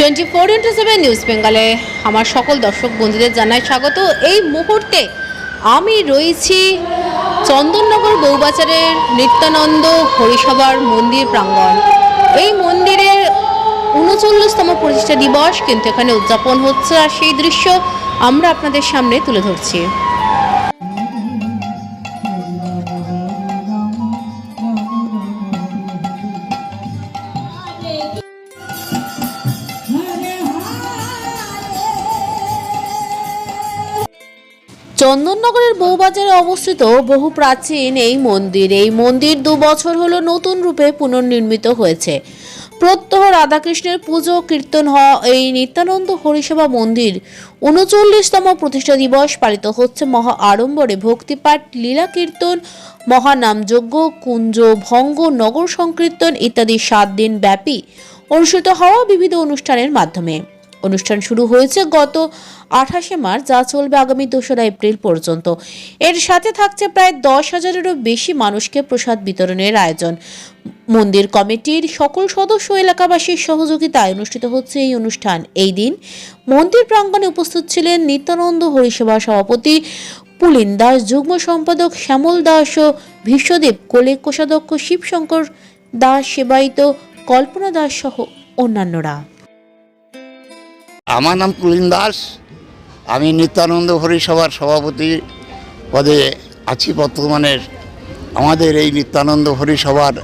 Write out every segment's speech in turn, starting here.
Twenty four into seven news বেঙ্গলে আমার সকল দর্শক বন্ধুদের জানাই স্বাগত। এই মুহূর্তে আমি রয়েছি চন্দননগর বউবাজারের নিত্যানন্দ হরিসভার মন্দির প্রাঙ্গণ। এই মন্দিরের উনচল্লিশতম প্রতিষ্ঠা দিবস কিন্তু এখানে উদযাপন হচ্ছে আর সেই দৃশ্য আমরা আপনাদের সামনে তুলে ধরছি। চন্দননগরের বউবাজারে অবস্থিত বহু প্রাচীন এই মন্দির। এই মন্দির দু বছর হলো নতুন রূপে পুনর্নির্মিত হয়েছে। প্রত্যহ রাধাকৃষ্ণের পুজো কীর্তন হওয়া এই নিত্যানন্দ হরিসভা মন্দির উনচল্লিশতম প্রতিষ্ঠা দিবস পালিত হচ্ছে মহা আড়ম্বরে। ভক্তিপাঠ, লীলা কীর্তন মহানামযজ্ঞ কুঞ্জ, ভঙ্গ, নগর সংকীর্তন ইত্যাদি সাত দিন ব্যাপী অনুষ্ঠিত হওয়া বিবিধ অনুষ্ঠানের মাধ্যমে। অনুষ্ঠান শুরু হয়েছে গত আঠাশে মার্চ, যা চলবে আগামী দোসরা এপ্রিল পর্যন্ত। এর সাথে থাকছে প্রায় দশ হাজারেরও বেশি মানুষকে প্রসাদ বিতরণের আয়োজন। মন্দির কমিটির সকল সদস্য এলাকাবাসীর সহযোগিতায় অনুষ্ঠিত হচ্ছে এই অনুষ্ঠান। এই দিন মন্দির প্রাঙ্গণে উপস্থিত ছিলেন নিত্যানন্দ হরিসভা সভাপতি পুলিন দাস, যুগ্ম সম্পাদক শ্যামল দাস ও ভীষ্মদেব, কোলে কোষাধ্যক্ষ শিবশঙ্কর দাস, সেবায়িত কল্পনা দাস সহ অন্যান্যরা। আমার নাম কুলিন দাস। আমি নিত্যানন্দ হরিসভার সভাপতি পদে আছি বর্তমানে। আমাদের এই নিত্যানন্দ হরিসভার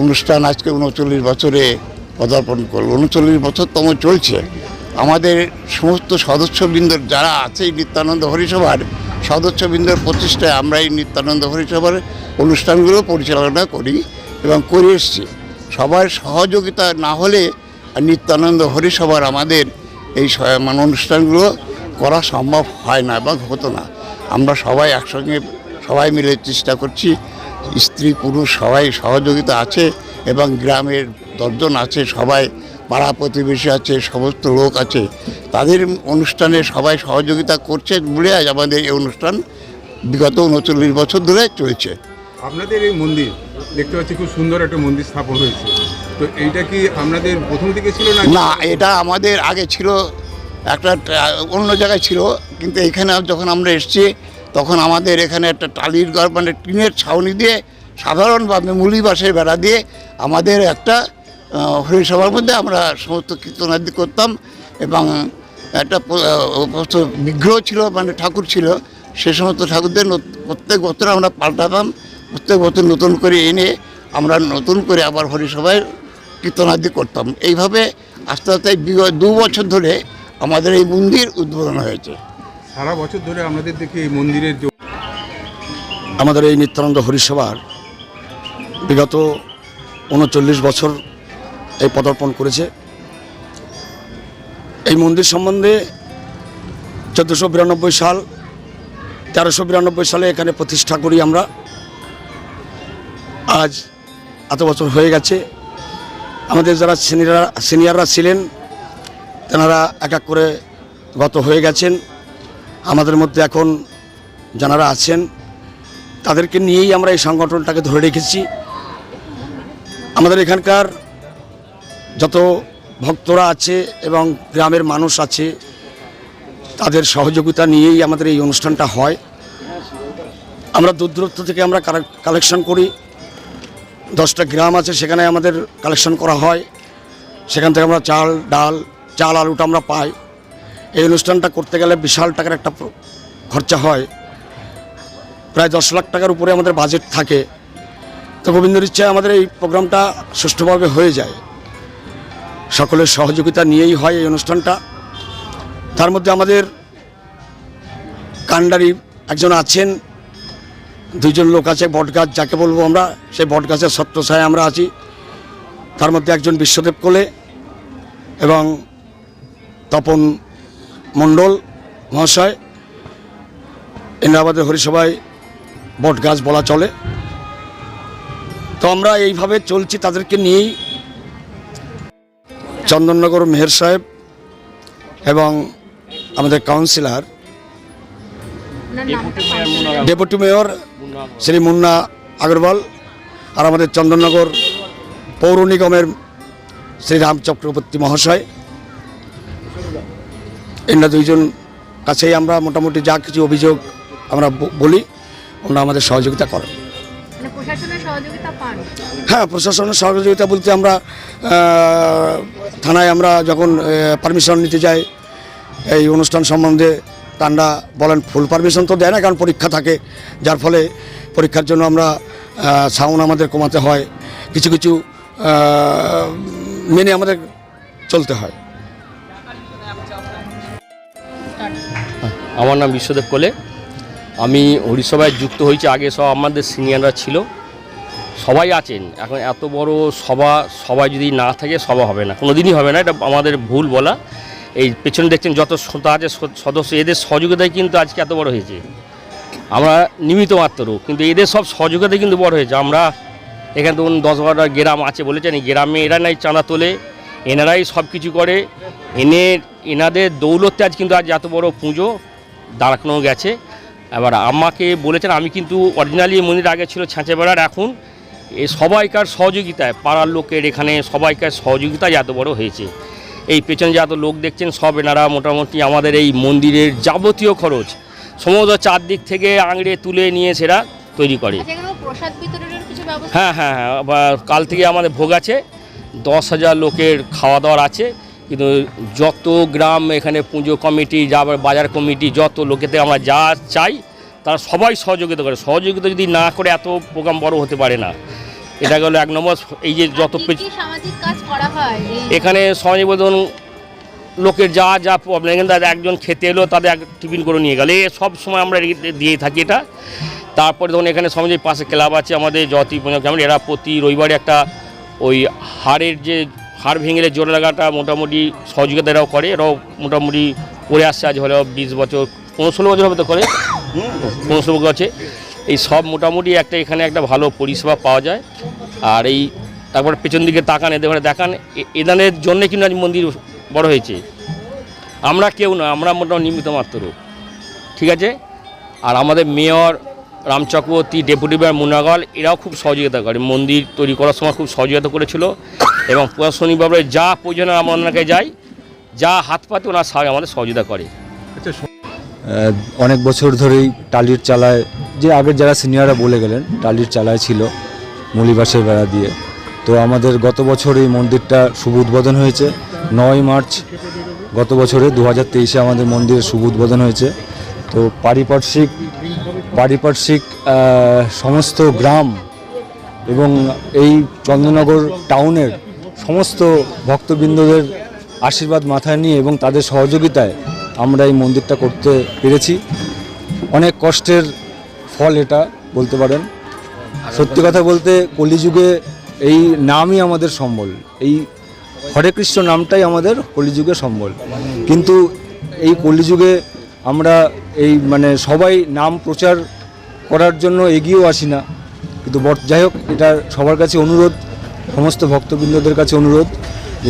অনুষ্ঠান আজকে উনচল্লিশ বছরে পদার্পণ করল। উনচল্লিশ বছরতম চলছে। আমাদের সমস্ত সদস্যবৃন্দর যারা আছে এই নিত্যানন্দ হরিসভার, সদস্যবৃন্দের প্রতিষ্ঠায় আমরা এই নিত্যানন্দ হরিসভার অনুষ্ঠানগুলো পরিচালনা করি এবং করে এসছি। সবার সহযোগিতা না হলে নিত্যানন্দ হরিসভার আমাদের এই মানে অনুষ্ঠানগুলো করা সম্ভব হয় না বা হতো না। আমরা সবাই একসঙ্গে সবাই মিলে চেষ্টা করছি, স্ত্রী, পুরুষ সবাই সহযোগিতা আছে এবং গ্রামের দশজন আছে, সবাই পাড়া প্রতিবেশী আছে, সমস্ত লোক আছে। তাদের অনুষ্ঠানে সবাই সহযোগিতা করছে বলে আজ আমাদের এই অনুষ্ঠান বিগত উনচল্লিশ বছর ধরে চলছে। আপনাদের এই মন্দির দেখতে পাচ্ছি খুব সুন্দর একটা মন্দির স্থাপন হয়েছে। তো এইটা কি আপনাদের প্রথম থেকে ছিল না, এটা আমাদের আগে ছিল, একটা অন্য জায়গায় ছিল, কিন্তু এখানে যখন আমরা এসেছি, তখন আমাদের এখানে একটা টালির ঘর মানে টিনের ছাউনি দিয়ে সাধারণভাবে মুলি বাঁশের বেড়া দিয়ে আমাদের একটা হরিসভার মধ্যে আমরা সমস্ত কীর্তনাদি করতাম এবং একটা বিগ্রহ ছিল মানে ঠাকুর ছিল, সে সমস্ত ঠাকুরদের প্রত্যেক বছর আমরা পাল্টাতাম, প্রত্যেক বছর নতুন করে এনে আমরা নতুন করে আবার হরিসভায় কীর্তনাদি করতাম। এইভাবে আস্তে আস্তে বিগত দু বছর ধরে আমাদের এই মন্দির উদ্বোধন হয়েছে। সারা বছর ধরে আমাদের দেখি এই মন্দিরের আমাদের এই নিত্যানন্দ হরিসভার বিগত উনচল্লিশ বছর এই পদার্পণ করেছে। এই মন্দির সম্বন্ধে চোদ্দোশো বিরানব্বই সাল তেরোশো বিরানব্বই সালে এখানে প্রতিষ্ঠা করি আমরা। আজ এত বছর হয়ে গেছে। আমাদের যারা সিনিয়ররা সিনিয়ররা ছিলেন, তেনারা এক এক করে গত হয়ে গেছেন। আমাদের মধ্যে এখন যারা আছেন, তাদেরকে নিয়েই আমরা এই সংগঠনটাকে ধরে রেখেছি। আমাদের এখানকার যত ভক্তরা আছে এবং গ্রামের মানুষ আছে, তাদের সহযোগিতা নিয়েই আমাদের এই অনুষ্ঠানটা হয়। আমরা দূর দূরত্ব থেকে আমরা কালেকশন করি। দশটা গ্রাম আছে, সেখানে আমাদের কালেকশন করা হয়। সেখান থেকে আমরা চাল, ডাল, চাল, আলুটা আমরা পাই। এই অনুষ্ঠানটা করতে গেলে বিশাল টাকার একটা খরচা হয়। প্রায় দশ লাখ টাকার উপরে আমাদের বাজেট থাকে। তো গোবিন্দর ইচ্ছায় আমাদের এই প্রোগ্রামটা সুষ্ঠুভাবে হয়ে যায়। সকলের সহযোগিতা নিয়েই হয় এই অনুষ্ঠানটা। তার মধ্যে আমাদের কান্ডারি একজন আছেন দুইজন লোক আছে বটগাছ যাকে বলব আমরা, সেই বটগাছের ছত্রছায় আমরা আছি। তার মধ্যে একজন বিশ্বদেব কোলে এবং তপন মণ্ডল মহাশয়। আমাদের হরিসভায় বট গাছ বলা চলে। তো আমরা এইভাবে চলছি, তাদেরকে নিয়েই চন্দননগর মেহের সাহেব এবং আমাদের councillor deputy mayor Shri Munna Agarwal আর আমাদের চন্দননগর পৌর নিগমের শ্রী রাম চক্রবর্তী মহাশয়। এনারা দুইজন কাছেই আমরা মোটামুটি যা কিছু অভিযোগ আমরা ব- বলি ওনারা আমাদের সহযোগিতা করেন। মানে প্রশাসনের সহযোগিতা পান? হ্যাঁ প্রশাসনের সহযোগিতা বলতে আমরা থানায় আমরা যখন পারমিশন নিতে যাই এই অনুষ্ঠান সম্বন্ধে তান্ডা বলেন ফুল পারমিশন তো দেয় না, কারণ পরীক্ষা থাকে। যার ফলে পরীক্ষার জন্য আমরা সাউন্ড আমাদের কমাতে হয়। কিছু কিছু মেনে আমাদের চলতে হয়। আমার নাম বিশ্বদেব কোলে। আমি হরিসভায় যুক্ত হয়েছি, আগে সব আমাদের সিনিয়ররা ছিল। সবাই আছেন, এখন এত বড় সভা সবাই যদি না থাকে, সভা হবে না। কোনো দিনই হবে না, এটা আমাদের ভুল বলা। এই পেছনে দেখছেন যত আছে সদস্য, এদের সহযোগিতায় কিন্তু আজকে এত বড় হয়েছে। আমরা নিমিত মাত্র, কিন্তু এদের সব সহযোগিতায় কিন্তু বড় হয়েছে। আমরা এখানে ধরুন দশ বারোটা গ্রাম আছে বলেছেন গ্রামে এরা নাই চাঁদা তোলে, এনারাই সব কিছু করে। এনে, এনাদের দৌলতে আজ কিন্তু আজ এত বড় পুজো দাঁড়ানো গেছে। এবার আমাকে বলেছেন, আমি কিন্তু অরিজিনালি মন্দির আগে ছিল ছাঁচে বেড়ার এখন এ সবাইকার সহযোগিতায়, পাড়ার লোকের এখানে সবাইকার সহযোগিতায় এত বড় হয়েছে। এই পেছনে যে এত লোক দেখছেন সব এনারা মোটামুটি আমাদের এই মন্দিরের যাবতীয় খরচ। সমস্ত চারদিক থেকে আংড়ে তুলে নিয়ে সেরা তৈরি করে। হ্যাঁ হ্যাঁ হ্যাঁ কাল থেকে আমাদের ভোগ আছে। দশ হাজার লোকের খাওয়া দাওয়ার আছে। কিন্তু যত গ্রাম এখানে পুজো কমিটি যা বাজার কমিটি যত লোকেতে আমরা যা চাই তারা সবাই সহযোগিতা করে। সহযোগিতা যদি না করে এত প্রোগ্রাম বড় হতে পারে না। এটা গেল এক নম্বর এই যে যত এখানে সমাজ নিবেদন লোকের যা যা প্রবলেম তাদের একজন খেতে এলো তাদের এক টিফিন করে নিয়ে গেলে। সব সময় আমরা রে- দিয়ে থাকি এটা। তারপরে ধরুন এখানে সমাজের পাশে ক্লাব আছে আমাদের জয়তী পঞ্চায়েত গ্রামের এরা প্রতি রবিবারে একটা ওই হাড়ের যে হাড় ভেঙেলে জোর লাগাটা মোটামুটি সহযোগিতা এরাও করে। এরাও মোটামুটি করে আসছে আজ হলেও বিশ বছর পনেরো ষোলো বছর হবে তো করে। পনেরো ষোলো বছর আছে। এই সব মোটামুটি একটা এখানে একটা ভালো পরিষেবা পাওয়া যায়। আর এই তারপর পেছন দিকে তাকান, এদের দেখান এদানের জন্য কিন্তু আজ মন্দির বড় হয়েছে। আমরা কেউ না, আমরা মোটামুটি নিমিত মাত্র। ঠিক আছে? আর আমাদের mayor Ram Chakraborty, deputy mayor মুনাগল, এরাও খুব সহযোগিতা করে। মন্দির তৈরি করার সময় খুব সহযোগিতা করেছিল। এবং প্রশাসনিকভাবে যা প্রয়োজন আমরা ওনাকে যাই, যা হাত পাতে ওনার সাহায্য আমাদের সহযোগিতা করে। অনেক বছর ধরেই টালির চালায়, যে আগের যারা সিনিয়ররা বলে গেলেন, টালির চালায় ছিল মুলিবাসের বেড়া দিয়ে। তো আমাদের গত বছর এই মন্দিরটা শুভ উদ্বোধন হয়েছে। নয় মার্চ গত বছরে দু হাজার তেইশে আমাদের মন্দিরের শুভ উদ্বোধন হয়েছে। তো পারিপার্শ্বিক পারিপার্শ্বিক সমস্ত গ্রাম এবং এই চন্দ্রনগর টাউনের সমস্ত ভক্তবৃন্দদের আশীর্বাদ মাথায় নিয়ে এবং তাদের সহযোগিতায় আমরা এই মন্দিরটা করতে পেরেছি। অনেক কষ্টের ফল এটা, বলতে পারেন। সত্যি কথা বলতে কলিযুগে এই নামই আমাদের সম্বল। এই হরে কৃষ্ণ নামটাই আমাদের কলিযুগে সম্বল। কিন্তু এই কলিযুগে আমরা এই মানে সবাই নাম প্রচার করার জন্য এগিয়েও আসি না। কিন্তু যাই হোক, এটা সবার কাছে অনুরোধ, সমস্ত ভক্তবৃন্দদের কাছে অনুরোধ,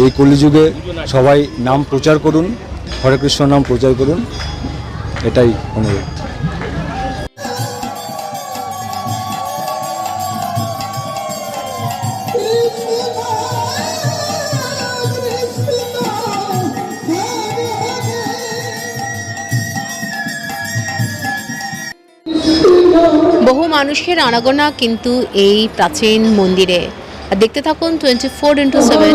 এই কলিযুগে সবাই নাম প্রচার করুন। হরে কৃষ্ণ নাম প্রচার করুন। এটাই অনুরোধ। বহু মানুষের আনাগোনা কিন্তু এই প্রাচীন মন্দিরে। দেখতে থাকুন টোয়েন্টি ফোর ইন্টু সেভেন